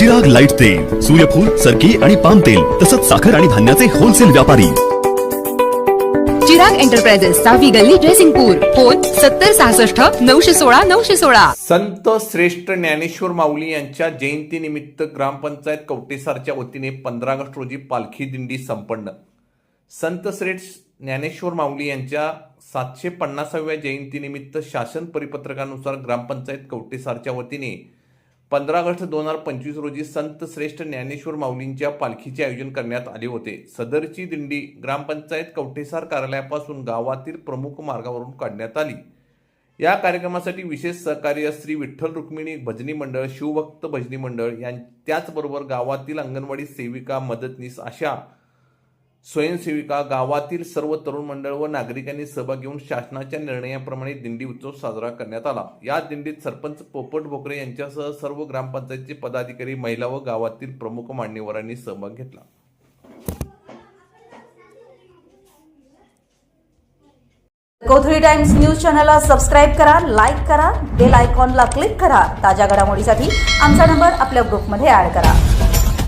Chirag light तेल सूर्यफूल सरकी आणि पाम तेल तसंच साखर आणि धान्याचे होलसेल व्यापारी. चिराग एंटरप्राइजेस सहावी गल्ली जयसिंगपूर फोन सत्तर सहासष्ट नऊशे सोळा नऊशे सोळा. संत श्रेष्ठ ज्ञानेश्वर माऊली यांच्या जयंतीनिमित्त ग्रामपंचायत कवटेसारच्या वतीने पंधरा ऑगस्ट रोजी पालखी दिंडी संपन्न. संत श्रेष्ठ ज्ञानेश्वर माऊली यांच्या सातशे पन्नासाव्या जयंतीनिमित्त शासन परिपत्रकानुसार ग्रामपंचायत कवटेसारच्या वतीने पंधरा ऑगस्ट दोन हजार पंचवीस रोजी संत श्रेष्ठ ज्ञानेश्वर माऊलींच्या पालखीचे आयोजन करण्यात आले होते. सदरची दिंडी ग्रामपंचायत कवठेसार कार्यालयापासून गावातील प्रमुख मार्गावरून काढण्यात आली. या कार्यक्रमासाठी विशेष सहकार्य श्री विठ्ठल रुक्मिणी भजनी मंडळ शिवभक्त भजनी मंडळ यां त्याचबरोबर गावातील अंगणवाडी सेविका मदतनीस अशा स्वयंसेविका गावातील सर्व तरुण मंडळ व नागरिकांनी सहभाग घेऊन शासनाच्या निर्णयाप्रमाणे दिंडी उत्सव साजरा करण्यात आला. या दिंडीत सरपंच पोपट भोकरे यांच्यासह सर्व ग्रामपंचायतचे पदाधिकारी महिला व गावातील प्रमुख मान्यवरांनी सहभाग घेतला. कोथळी टाइम्स न्यूज चॅनलला सबस्क्राईब करा लाईक करा बेल आयकॉनला क्लिक करा. ताज्या घडामोडीसाठी आमचा नंबर आपल्या ग्रुपमध्ये ऍड करा.